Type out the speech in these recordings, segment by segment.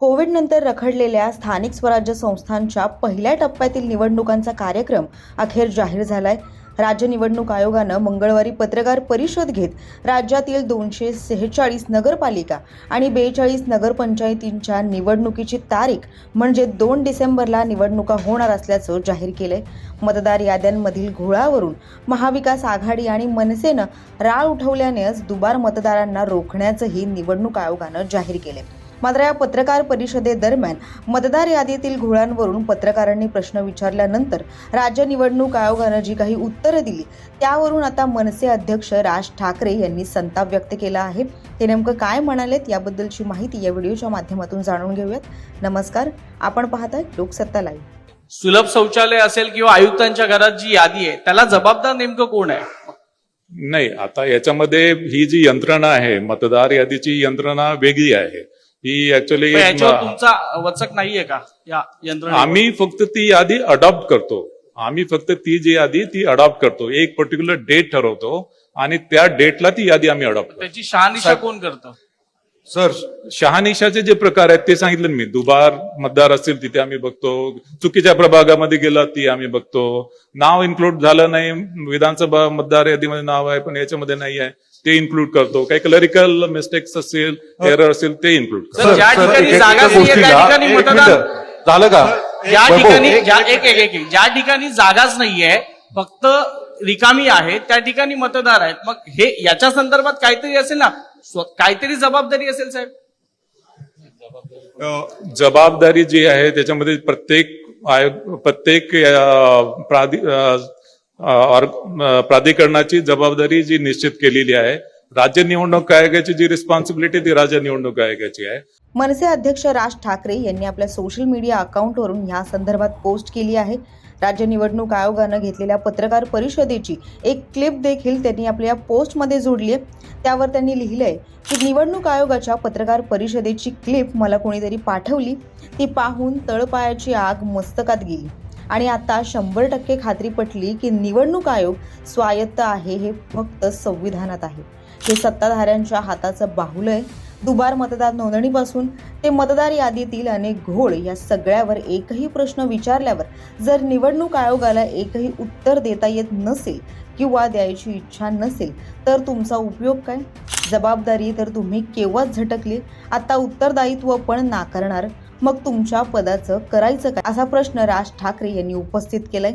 कोविडनंतर रखडलेल्या स्थानिक स्वराज्य संस्थांच्या पहिल्या टप्प्यातील निवडणुकांचा कार्यक्रम अखेर जाहीर झालाय. राज्य निवडणूक आयोगानं मंगळवारी पत्रकार परिषद घेत राज्यातील दोनशे सेहेचाळीस नगरपालिका आणि बेचाळीस नगरपंचायतींच्या निवडणुकीची तारीख म्हणजे दोन डिसेंबरला निवडणुका होणार असल्याचं जाहीर केलंय. मतदार याद्यांमधील घोळावरून महाविकास आघाडी आणि मनसेनं राळ उठवल्यानेच दुबार मतदारांना रोखण्याचंही निवडणूक आयोगानं जाहीर केलंय. मात्र या पत्रकार परिषदेदरम्यान मतदार यादीतील घोळांवरून पत्रकारांनी प्रश्न विचारल्यानंतर राज्य निवडणूक आयोगानं जी काही उत्तरं दिली त्यावरून आता मनसे अध्यक्ष राज ठाकरे यांनी संताप व्यक्त केला आहे. ते नेमकं काय म्हणालेत याबद्दलची माहिती या व्हिडिओच्या माध्यमातून जाणून घेऊयात. नमस्कार आपण पाहताय लोकसत्ता लाईव्ह. सुलभ शौचालय असेल किंवा आयुक्तांच्या घरात जी यादी आहे त्याला जबाबदार नेमकं कोण आहे? नाही आता याच्यामध्ये ही जी यंत्रणा आहे मतदार यादीची यंत्रणा वेगळी आहे. ही ऍक्च्युली तुमचा वचक नाहीये का या यंत्रणा आम्ही फक्त ती यादी अडॉप्ट करतो. आम्ही फक्त ती जी यादी ती अडॉप्ट करतो. एक पर्टिक्युलर डेट ठरवतो आणि त्या डेटला ती यादी आम्ही अडॉप्ट करतो. त्याची शहानिशा कोण करतं? सर शहानिशाचे जे प्रकार आहेत ते सांगितलं मी. दुबार मतदार असतील तिथे आम्ही बघतो. चुकीच्या प्रभागामध्ये गेला ती आम्ही बघतो. नाव इन्क्लूड झालं नाही. विधानसभा मतदार यादीमध्ये नाव आहे पण याच्यामध्ये नाही आहे. ते इन्क्लूड करतो. काही क्लरिकल मिस्टेक्स असेल एरर असेल ते इन्क्लूड. झालं का? ज्या ठिकाणी ज्या एक एक एक एक- ज्या ठिकाणी जागाच नाहीये फक्त रिकामी आहे त्या ठिकाणी मतदार आहेत. मग हे याच्या संदर्भात काहीतरी असेल ना काहीतरी जबाबदारी असेल साहेब? जबाबदारी जी आहे त्याच्यामध्ये प्रत्येक आयोग प्रत्येक प्राधि- प्राधिकरणाची जबाबदारी जी निश्चित केलेली आहे राज्य निवडणूक आयोगाची जी रिस्पॉन्सिबिलिटी ती राज्य निवडणूक आयोगाची आहे. मनसे अध्यक्ष राज ठाकरे यांनी आपल्या सोशल मीडिया अकाउंटवरून या संदर्भात पोस्ट केली आहे. राज्य निवडणूक आयोगानं घेतलेल्या पत्रकार परिषदेची एक क्लिप देखील त्यांनी आपल्या पोस्टमध्ये जोडली आहे. त्यावर त्यांनी लिहिलंय की निवडणूक आयोगाच्या पत्रकार परिषदेची क्लिप मला कोणीतरी पाठवली. ती पाहून तळपायाची आग मस्तकात गेली. आणि आता शंभर टक्के खात्री पटली की निवडणूक आयोग स्वायत्त आहे हे फक्त संविधानात आहे. हे सत्ताधाऱ्यांच्या हाताचं बाहुलं आहे. दुबार मतदार नोंदणीपासून ते मतदार यादीतील अनेक घोळ या सगळ्यावर एकही प्रश्न विचारल्यावर जर निवडणूक आयोगाला एकही उत्तर देता येत नसेल किंवा द्यायची इच्छा नसेल तर तुमचा उपयोग काय? जबाबदारी तर तुम्ही केव्हाच झटकली? आता उत्तरदायित्व पण नाकारणार. मग तुमच्या पदाचं करायचं काय? असा प्रश्न राज ठाकरे यांनी उपस्थित केलाय.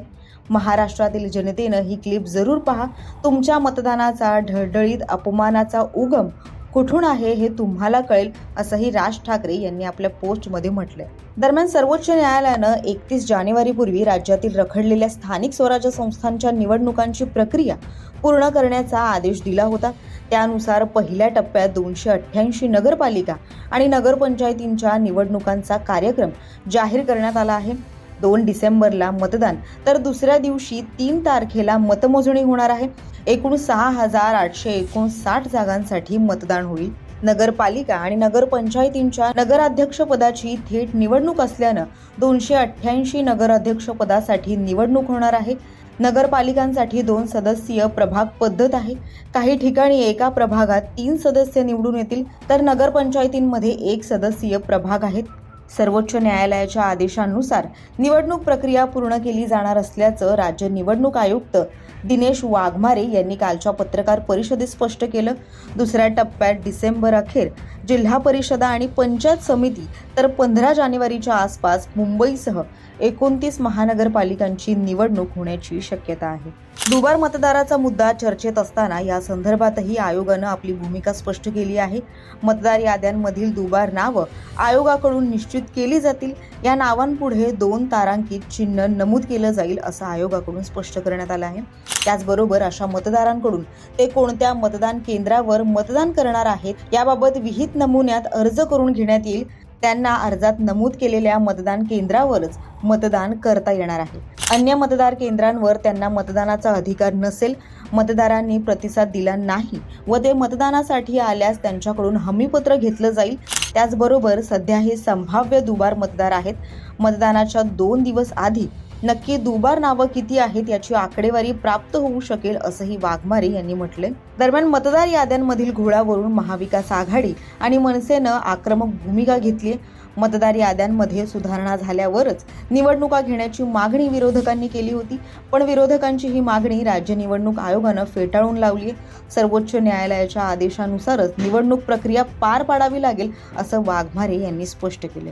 महाराष्ट्रातील जनतेनं ही क्लिप जरूर पहा. तुमच्या मतदानाचा ढळढळीत अपमानाचा उगम कुठून आहे हे तुम्हाला कळेल असंही राज ठाकरे यांनी आपल्या पोस्टमध्ये म्हटलंय. दरम्यान सर्वोच्च न्यायालयानं एकतीस जानेवारीपूर्वी राज्यातील रखडलेल्या स्थानिक स्वराज्य संस्थांच्या निवडणुकांची प्रक्रिया पूर्ण करण्याचा आदेश दिला होता. त्यानुसार पहिल्या टप्प्यात दोनशे अठ्ठ्याऐंशी नगरपालिका आणि नगरपंचायतींच्या निवडणुकांचा कार्यक्रम जाहीर करण्यात आला आहे. दोन डिसेंबरला मतदान. तर दुसऱ्या दिवशी तीन तारखेला मतमोजणी होणार आहे. एकूण सहा हजार आठशे एकोणसाठ जागांसाठी मतदान होईल. नगरपालिका आणि नगरपंचायतींच्या नगराध्यक्षपदाची थेट निवडणूक असल्यानं दोनशे अठ्ठ्याऐंशी नगराध्यक्षपदासाठी निवडणूक होणार आहे. नगरपालिकांसाठी दोन सदस्यीय प्रभाग पद्धत आहे. काही ठिकाणी एका प्रभागात तीन सदस्य निवडून येतील तर नगरपंचायतींमध्ये एक सदस्यीय प्रभाग आहेत. सर्वोच्च न्यायालयाच्या आदेशानुसार निवडणूक प्रक्रिया पूर्ण केली जाणार असल्याचं राज्य निवडणूक आयुक्त दिनेश वाघमारे यांनी कालच्या पत्रकार परिषदेत स्पष्ट केलं. दुसऱ्या टप्प्यात डिसेंबर अखेर जिल्हा परिषदा आणि पंचायत समिती तर पंधरा जानेवारीच्या आसपास मुंबईसह एकोणतीस महानगरपालिकांची निवडणूक होण्याची शक्यता आहे. दुबार मतदाराचा मुद्दा चर्चेत असताना या संदर्भातही आयोगानं आपली भूमिका स्पष्ट केली आहे. मतदार याद्यांमधील दुबार नावं आयोगाकडून निश्चित केली जातील. या नावांपुढे दोन तारांकित चिन्ह नमूद केलं जाईल असं आयोगाकडून स्पष्ट करण्यात आलं आहे. त्याचबरोबर अशा मतदारांकडून ते कोणत्या मतदान केंद्रावर मतदान करणार आहेत याबाबत विहित नमुन्यात अर्ज करून घेण्यात येईल. त्यांना अर्जात नमूद केलेल्या मतदान केंद्रावरच मतदान करता येणार आहे. अन्य मतदार केंद्रांवर त्यांना मतदानाचा अधिकार नसेल मतदारांनी प्रतिसाद दिला नाही व ते मतदानासाठी आल्यास त्यांच्याकडून हमीपत्र घेतलं जाईल. त्याचबरोबर सध्या हे संभाव्य दुबार मतदार आहेत. मतदानाच्या दोन दिवस आधी नक्की दुबार नावं किती आहेत याची आकडेवारी प्राप्त होऊ शकेल असंही वाघमारे यांनी म्हटले दरम्यान मतदार याद्यांमधील घोळावरून महाविकास आघाडी आणि मनसेनं आक्रमक भूमिका घेतली मतदार याद्यांमध्ये सुधारणा झाल्यावरच निवडणुका घेण्याची मागणी विरोधकांनी केली होती. पण विरोधकांची ही मागणी राज्य निवडणूक आयोगानं फेटाळून लावली सर्वोच्च न्यायालयाच्या आदेशानुसारच निवडणूक प्रक्रिया पार पाडावी लागेल असं वाघमारे यांनी स्पष्ट केलं